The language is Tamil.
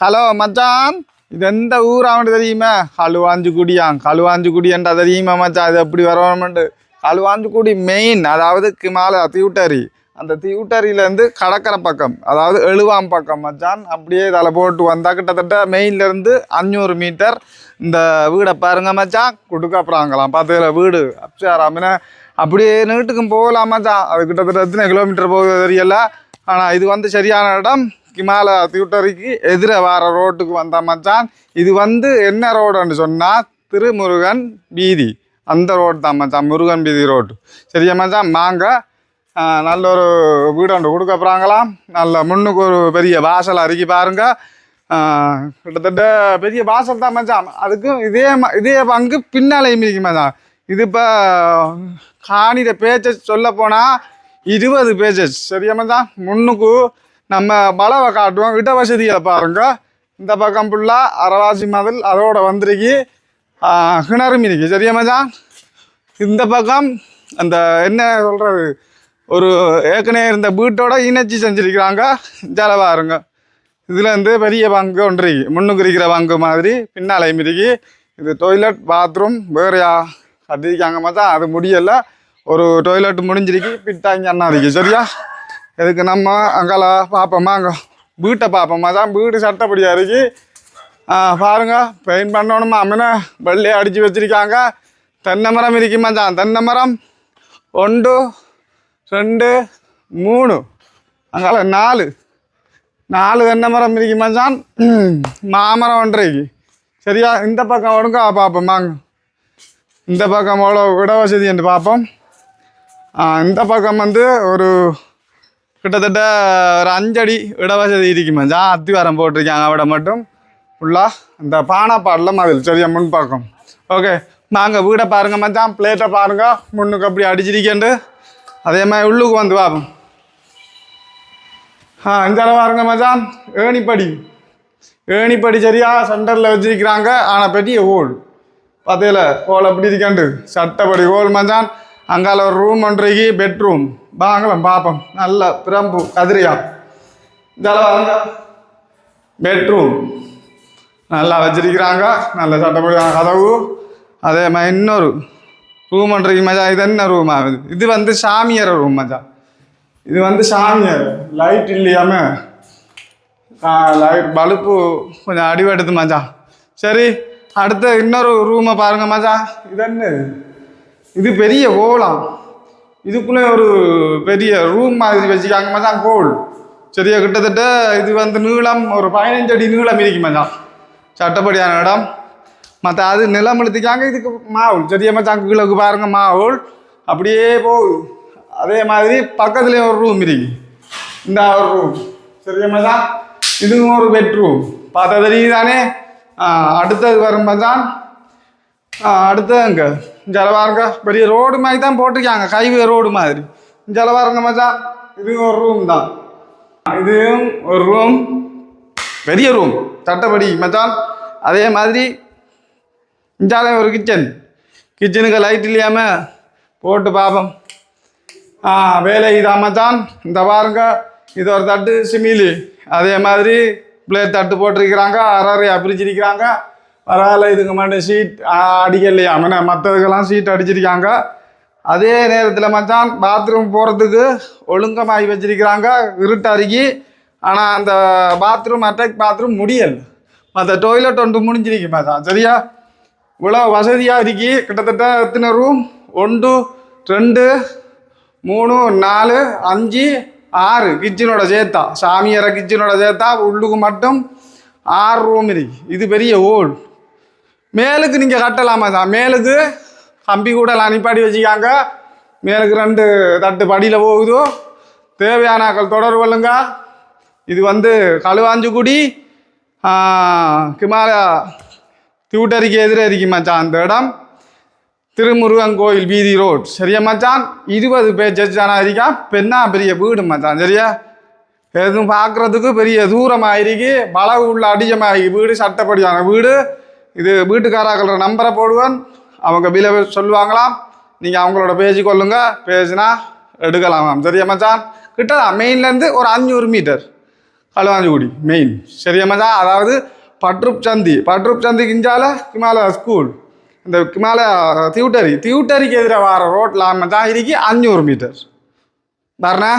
ஹலோ மச்சான். இது எந்த ஊர் அவனு தெரியுமா? களுவாஞ்சிக்குடியான் களுவாஞ்சிக்குடியன்டா தெரியுமா மச்சான்? அது எப்படி வரணும்ட்டு குடி மெயின் அதாவது கிமால தியூட்டரி. அந்த தியூட்டரியிலேருந்து கடற்கரை பக்கம் அதாவது எழுவாம் பக்கம் மச்சான். அப்படியே இதில் போட்டு வந்தால் கிட்டத்தட்ட மெயின்லேருந்து அஞ்சூறு மீட்டர் இந்த வீடை பாருங்க மச்சான். குடுக்கப்புறாங்களாம் பார்த்துக்கல வீடு. அப்சாராமின. அப்படியே நீட்டுக்கும் போகலாம் மச்சான். அது கிட்டத்தட்ட எத்தனை கிலோமீட்டர் போகுது தெரியல. ஆனால் இது வந்து சரியான இடம். கிமால தியூட்டரிக்கு எதிர வர ரோட்டுக்கு வந்த மச்சான். இது வந்து என்ன ரோடுன்னு சொன்னால் திருமுருகன் வீதி. அந்த ரோடு தான் மச்சான் முருகன் வீதி ரோடு. சரியா மச்சான்? மாங்க நல்ல ஒரு வீடு ஒன்று கொடுக்க போகிறாங்களாம் நல்ல முன்னுக்கு ஒரு பெரிய வாசல் அருகி பாருங்க. கிட்டத்தட்ட பெரிய வாசல் தான் மச்சான். அதுக்கும் இதே ம- இதே பங்கு பின்னாலையும் இருக்கு மச்சான். இது இப்போ காணிட பேச்சஸ் சொல்ல போனால் இருபது பேஜஸ் சரியா மச்சான்? முன்னுக்கு நம்ம பலவை காட்டுவோம் இட வசதியை பாருங்க. இந்த பக்கம் ஃபுல்லாக அரவாசி மதில் அதோட வந்திருக்கு. கிணறும் இருக்கு சரியா மச்சான்? இந்த பக்கம் அந்த என்ன சொல்கிறது ஒரு ஏற்கனவே இருந்த வீட்டோட இணைச்சி செஞ்சுருக்கிறாங்க. ஜலவா பாருங்க. இதில் வந்து பெரிய பங்கு ஒன்று இருக்கு. முன்னுக்கு இருக்கிற பங்கு மாதிரி பின்னாலையும் இருக்கு இது டொய்லெட் பாத்ரூம் வேறையா கட்டிருக்காங்க மச்சான். அது முடியலை. ஒரு டொய்லெட் முடிஞ்சிருக்கு. பிட்டாங்க அண்ணா இருக்கு. சரியா? இதுக்கு நம்ம அங்கால பார்ப்போமா அங்கே வீட்டை பார்ப்போமா தான் வீடு சட்டப்படியாக இருக்கு. பாருங்க பெயிண்ட் பண்ணணுமா அம்மனை வெள்ளையை அடித்து வச்சிருக்காங்க. தென்னை மரம் இருக்குமா தான் தென்னை மரம். ஒன்று ரெண்டு மூணு. அங்கால நாலு. நாலு தென்னை மரம் இருக்குமா தான் மாமரம் ஒன்றைக்கு சரியா? இந்த பக்கம் ஒடுங்க பார்ப்போம் வாங்க இந்த பக்கம் அவ்வளோ இட வசதி என்று பார்ப்போம் இந்த பக்கம் வந்து ஒரு கிட்டத்தட்ட ஒரு அஞ்சடி இடவசதி வசதி இருக்கு அத்திவாரம் போட்டிருக்காங்க அவட மட்டும். ஃபுல்லாக இந்த பானைப்பாடில் மதில் சரியா முன்பாக்கம் ஓகே வாங்க வீடை பாருங்க மச்சான். பிளேட்டை பாருங்க. முன்னுக்கு அப்படி அடிச்சிருக்கேன்ட்டு. அதே மாதிரி உள்ளுக்கு வந்து பார்ப்போம். ஆ இந்த பாருங்க மச்சான். ஏணிப்படி. ஏணிப்படி சரியா சென்டரில் வச்சிருக்கிறாங்க. ஆனால் பெரிய ஹோல் பார்த்தீங்கள ஹோல் அப்படி இருக்காண்டு சட்டப்படி ஹோல் மச்சான். அங்கால ஒரு ரூம் ஒன்றைக்கு பெட்ரூம் வாங்கலாம் பார்ப்போம் நல்ல பிரம்பு கதிரியா. இதெல்லாம் பெட்ரூம் நல்லா வச்சிருக்கிறாங்க. நல்ல சட்டப்படி கதவு. அதே மாதிரி இன்னொரு ரூம் ஒன்றைக்கு மஜா இது என்ன ரூம் ஆகுது இது வந்து சாமியார் ரூம் மச்சான். இது வந்து சாமியார். லைட் இல்லையாம லைட் பல்பு கொஞ்சம் அடிவெடுத்து மஜா சரி அடுத்து இன்னொரு ரூமை பாருங்க மஜா இது என்ன? இது பெரிய கோலம். இதுக்குள்ளே ஒரு பெரிய ரூம் மாதிரி வச்சுக்காங்க மச்சான் கோல் சரியா கிட்டத்தட்ட இது வந்து நீளம் ஒரு பதினஞ்சு அடி நீளம் இருக்கு மச்சான். சட்டப்படியான இடம். மற்ற அது நிலம் எடுத்துக்காங்க இதுக்கு மாவுள் சரியா மச்சான் கீழக்கு பாருங்க மாவுள் அப்படியே போகுது அதே மாதிரி பக்கத்துலேயே ஒரு ரூம் இருக்கு. இந்த ஒரு ரூம் சரியா மச்சான் இதுவும் ஒரு பெட்ரூம் பார்த்தா தெரியுதானே? அடுத்தது வரும் மச்சான். ஆ, அடுத்தது அங்கே ஜலவாருங்க பெரிய ரோடு மாதிரி தான் போட்டிருக்காங்க ஹைவே ரோடு மாதிரி ஜலவாருங்க மச்சான் இதுவும் ஒரு ரூம் தான் இதுவும் ஒரு ரூம் பெரிய ரூம் தட்டப்படி மச்சான் அதே மாதிரி இஞ்சாலே ஒரு கிச்சன் கிச்சனுக்கு லைட் இல்லையாமல் போட்டு பார்ப்போம் ஆ வேலை இதான் மச்சான் இந்த பாருங்க இது ஒரு தட்டு சிமிலி அதே மாதிரி பிளேட் தட்டு போட்டிருக்கிறாங்க அரை பிரிச்சிருக்கிறாங்க பரவாயில்ல இதுக்கு மட்டும் சீட் அடிக்கலையா. மன மற்றதுக்கெல்லாம் சீட் அடிச்சிருக்காங்க? அதே நேரத்தில் மச்சான் பாத்ரூம் போகிறதுக்கு ஒழுங்கமாகி வச்சிருக்கிறாங்க இருட்டு அருகி. ஆனால் அந்த பாத்ரூம் அட்டாக் பாத்ரூம் முடியல. மற்ற டொய்லெட் ஒன்று முடிஞ்சிருக்கு மச்சான். சரியா? இவ்வளோ வசதியாக இருக்கி. கிட்டத்தட்ட எத்தனை ரூம் ஒன்று ரெண்டு மூணு நாலு அஞ்சு ஆறு. கிச்சனோட சேர்த்தா. சாமியார கிச்சனோட சேர்த்தா உள்ளுக்கு மட்டும் ஆறு ரூம் இருக்கு. இது பெரிய ஓல் மேலுக்கு நீங்கள் கட்டலாமா தான் மேலுக்கு கம்பி கூட அனுப்பாடி வச்சுக்காங்க. மேலுக்கு ரெண்டு தட்டு படியில் போகுதோ. தேவையானாக்கள் தொடர்பு கொள்ளுங்க. இது வந்து களுவாஞ்சிக்குடி கிமாலயா தியூட்டரிக்கு எதிரே இருக்கு மச்சான் அந்த இடம். திருமுருகன் கோயில் வீதி ரோட். சரியா மச்சான்? இருபது பேர் ஜட்ஜானா இருக்கா? பெண்ணா பெரிய வீடு மச்சான் சரியா? எதுவும் பார்க்குறதுக்கு பெரிய தூரமாக இருக்கு பலவு உள்ள அடிஜமாக வீடு சட்டப்படியான வீடு. இது வீட்டுக்காராக்கிற நம்பரை போடுவேன். அவங்க பில சொல்லுவாங்களாம் நீங்கள் அவங்களோட பேசி கொள்ளுங்க. பேசினா எடுக்கலாமாம் சரியா மச்சான்? கிட்டதான் மெயின்லேருந்து ஒரு அஞ்சூறு மீட்டர். களுவாஞ்சிக்குடி மெயின். சரியா மச்சான்? அதாவது பட்ருப் சந்தி பட்ருப் சந்தி கிஞ்சால கிமாலயா ஸ்கூல். இந்த கிமாலயா தியூட்டரி. தியூட்டரிக்கு எதிராக வர ரோட்டில் மச்சான் இருக்கு அஞ்சூறு மீட்டர். பாருண்ணா